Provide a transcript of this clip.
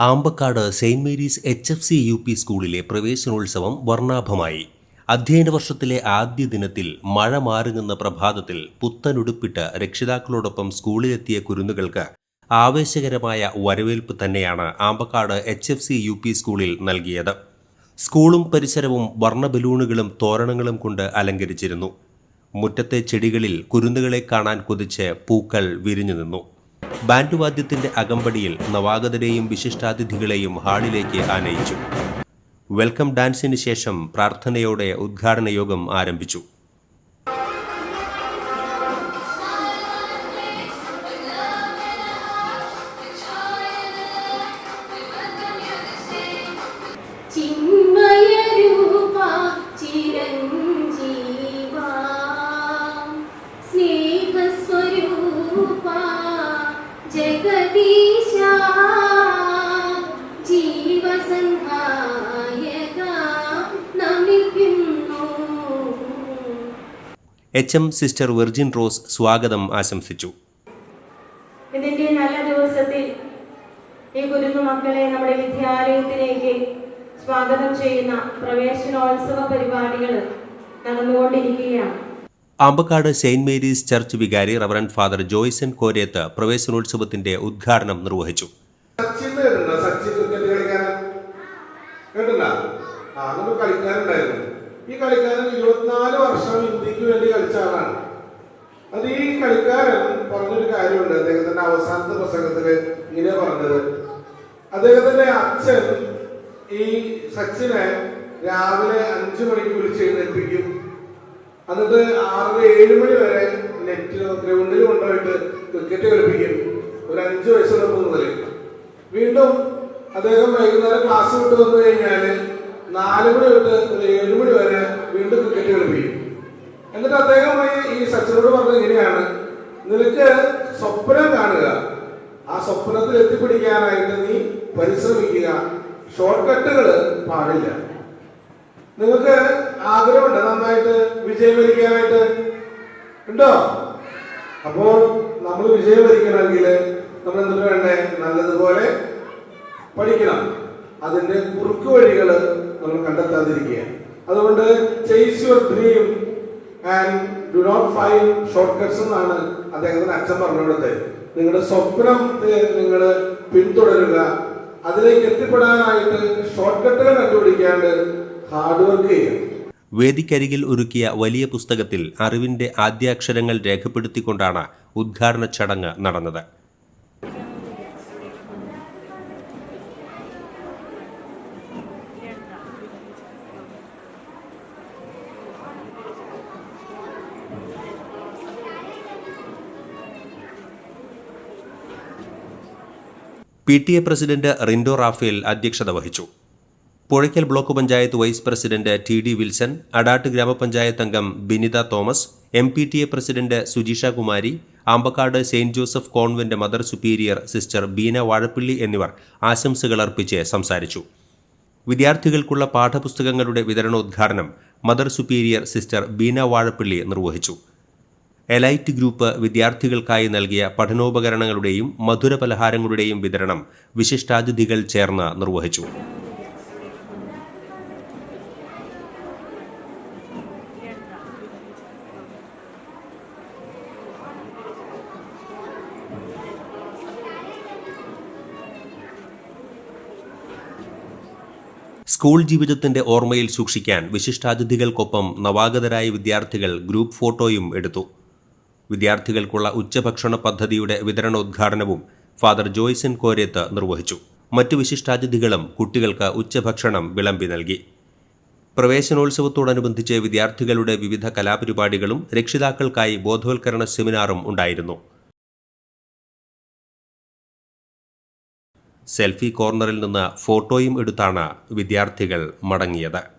Ambakkad saint Mary's H F C U P സ്കൂളിലെ പ്രവേശനോത്സവം വർണാഭമായി. അധ്യയന വർഷത്തിലെ ആദ്യ ദിനത്തിൽ മഴ മാറുങ്ങുന്ന പ്രഭാതത്തിൽ പുത്തനുടുപ്പിട്ട് രക്ഷിതാക്കളോടൊപ്പം സ്കൂളിലെത്തിയ കുരുന്നുകൾക്ക് ആവേശകരമായ വരവേൽപ്പ് തന്നെയാണ് Ambakkad H F C U P സ്കൂളിൽ നൽകിയത്. സ്കൂളും പരിസരവും വർണ ബലൂണുകളും തോരണങ്ങളും കൊണ്ട് അലങ്കരിച്ചിരുന്നു. മുറ്റത്തെ ചെടികളിൽ കുരുന്നുകളെ കാണാൻ കൊതിച്ച് പൂക്കൾ വിരിഞ്ഞു നിന്നു. ബാൻഡ് വാദ്യത്തിന്റെ അകമ്പടിയിൽ നവാഗതരെയും വിശിഷ്ടാതിഥികളെയും ഹാളിലേക്ക് ആനയിച്ചു. വെൽക്കം ഡാൻസിന് ശേഷം പ്രാർത്ഥനയോടെ ഉദ്ഘാടന യോഗം ആരംഭിച്ചു. ജഗദീശ ജീവസംഹായക നമിക്കുന്നു. H M sister Virgin Rose സ്വാഗതം ആശംസിച്ചു. ഇതിന്റെ നല്ല ദിവസത്തിൽ ഈ കുരുന്നു മക്കളെ നമ്മുടെ വിദ്യാലയത്തിലേക്ക് സ്വാഗതം ചെയ്യുന്ന പ്രവേശനോത്സവ പരിപാടികൾ നടന്നുകൊണ്ടിരിക്കുകയാണ്. ആമ്പക്കാട് സെയിന്റ് മേരീസ് ചർച്ച് വികാരി റവറൻ ഫാദർ ജോയ്സൺ കോരേത്ത് പ്രവേശനോത്സവത്തിന്റെ ഉദ്ഘാടനം നിർവഹിച്ചു. ഈ കളിക്കാരൻ ഇരുപത്തിനാല് വർഷം ഇന്ത്യയ്ക്ക് വേണ്ടി കളിച്ച ആളാണ്. അത് ഈ കളിക്കാരൻ പറഞ്ഞൊരു കാര്യമുണ്ട്. അദ്ദേഹത്തിന്റെ അവസാനത്തെ പ്രസംഗത്തിൽ ഇങ്ങനെ പറഞ്ഞത്. അദ്ദേഹത്തിന്റെ അച്ഛൻ ഈ സച്ചിനെ രാവിലെ അഞ്ചു മണിക്ക് വിളിച്ച് എഴുന്നേൽപ്പിക്കും. എന്നിട്ട് ആറര ഏഴ് മണി വരെ നെറ്റ് ഗ്രൗണ്ടിൽ കൊണ്ടുപോയിട്ട് ക്രിക്കറ്റ് കളിപ്പിക്കും. ഒരു അഞ്ച് വയസ്സുള്ളപ്പോൾ മുതൽ വീണ്ടും അദ്ദേഹം വൈകുന്നേരം ക്ലാസ് വിട്ട് വന്നു കഴിഞ്ഞാൽ നാല് മണി തൊട്ട് ഒരു ഏഴ് മണി വരെ വീണ്ടും ക്രിക്കറ്റ് കളിപ്പിക്കും. എന്നിട്ട് അദ്ദേഹം ഈ സച്ചിനോട് പറഞ്ഞത് ഇങ്ങനെയാണ്. നിനക്ക് സ്വപ്നം കാണുക. ആ സ്വപ്നത്തിൽ എത്തിപ്പിടിക്കാനായിട്ട് നീ പരിശ്രമിക്കുക. ഷോർട്ട് കട്ടുകൾ പാടില്ല. നിങ്ങൾക്ക് ആഗ്രഹമുണ്ട്. നന്നായിട്ട് വിജയം വരിക്കാനായിട്ട്. ഉണ്ടോ? അപ്പോൾ നമ്മൾ വിജയം വരിക്കണമെങ്കിൽ നമ്മൾ എന്തിനു വേണ്ടേ? നല്ലതുപോലെ പഠിക്കണം. അതിന്റെ കുറുക്ക് വഴികൾ നമ്മൾ കണ്ടെത്താതിരിക്കുക അതുകൊണ്ട് chase your dream and do not find short cuts എന്നാണ് അദ്ദേഹത്തിന് അച്ഛൻ പറഞ്ഞു കൊടുത്തത്. നിങ്ങളുടെ സ്വപ്നം നിങ്ങൾ പിന്തുടരുക. അതിലേക്ക് എത്തിപ്പെടാനായിട്ട് ഷോർട്ട് കട്ടുകൾ കണ്ടുപിടിക്കാണ്ട് ഹാർഡ് വർക്ക് ചെയ്യുക. വേദിക്കരികിൽ ഒരുക്കിയ വലിയ പുസ്തകത്തിൽ അറിവിന്റെ ആദ്യാക്ഷരങ്ങൾ രേഖപ്പെടുത്തിക്കൊണ്ടാണ് ഉദ്ഘാടന ചടങ്ങ് നടന്നത്. P T A president Rindo Raphael അധ്യക്ഷത വഹിച്ചു. Puzhakkal block panchayat vice president T D Wilson Adat ഗ്രാമപഞ്ചായത്ത് അംഗം Binitha Thomas M P T A president Sujeesha Kumari Ambakkad saint Joseph convent mother superior sister Beena Vazhappilly എന്നിവർ ആശംസകൾ അർപ്പിച്ച് സംസാരിച്ചു. വിദ്യാർത്ഥികൾക്കുള്ള പാഠപുസ്തകങ്ങളുടെ വിതരണോദ്ഘാടനം mother superior sister Beena Vazhappilly നിർവഹിച്ചു. എലൈറ്റ് ഗ്രൂപ്പ് വിദ്യാർത്ഥികൾക്കായി നൽകിയ പഠനോപകരണങ്ങളുടെയും മധുര പലഹാരങ്ങളുടെയും വിതരണം വിശിഷ്ടാതിഥികൾ ചേർന്ന് നിർവഹിച്ചു. സ്കൂൾ ജീവിതത്തിന്റെ ഓർമ്മയിൽ സൂക്ഷിക്കാൻ വിശിഷ്ടാതിഥികൾക്കൊപ്പം നവാഗതരായ വിദ്യാർത്ഥികൾ ഗ്രൂപ്പ് ഫോട്ടോയും എടുത്തു. വിദ്യാർത്ഥികൾക്കുള്ള ഉച്ചഭക്ഷണ പദ്ധതിയുടെ വിതരണോദ്ഘാടനവും ഫാദർ ജോയ്സൻ കോരേത്ത് നിർവഹിച്ചു. മറ്റു വിശിഷ്ടാതിഥികളും കുട്ടികൾക്ക് ഉച്ചഭക്ഷണം വിളമ്പി നൽകി. പ്രവേശനോത്സവത്തോടനുബന്ധിച്ച് വിദ്യാർത്ഥികളുടെ വിവിധ കലാപരിപാടികളും രക്ഷിതാക്കൾക്കായി ബോധവൽക്കരണ സെമിനാറും ഉണ്ടായിരുന്നു. സെൽഫി കോർണറിൽ നിന്ന് ഫോട്ടോയും എടുത്താണ് വിദ്യാർത്ഥികൾ മടങ്ങിയത്.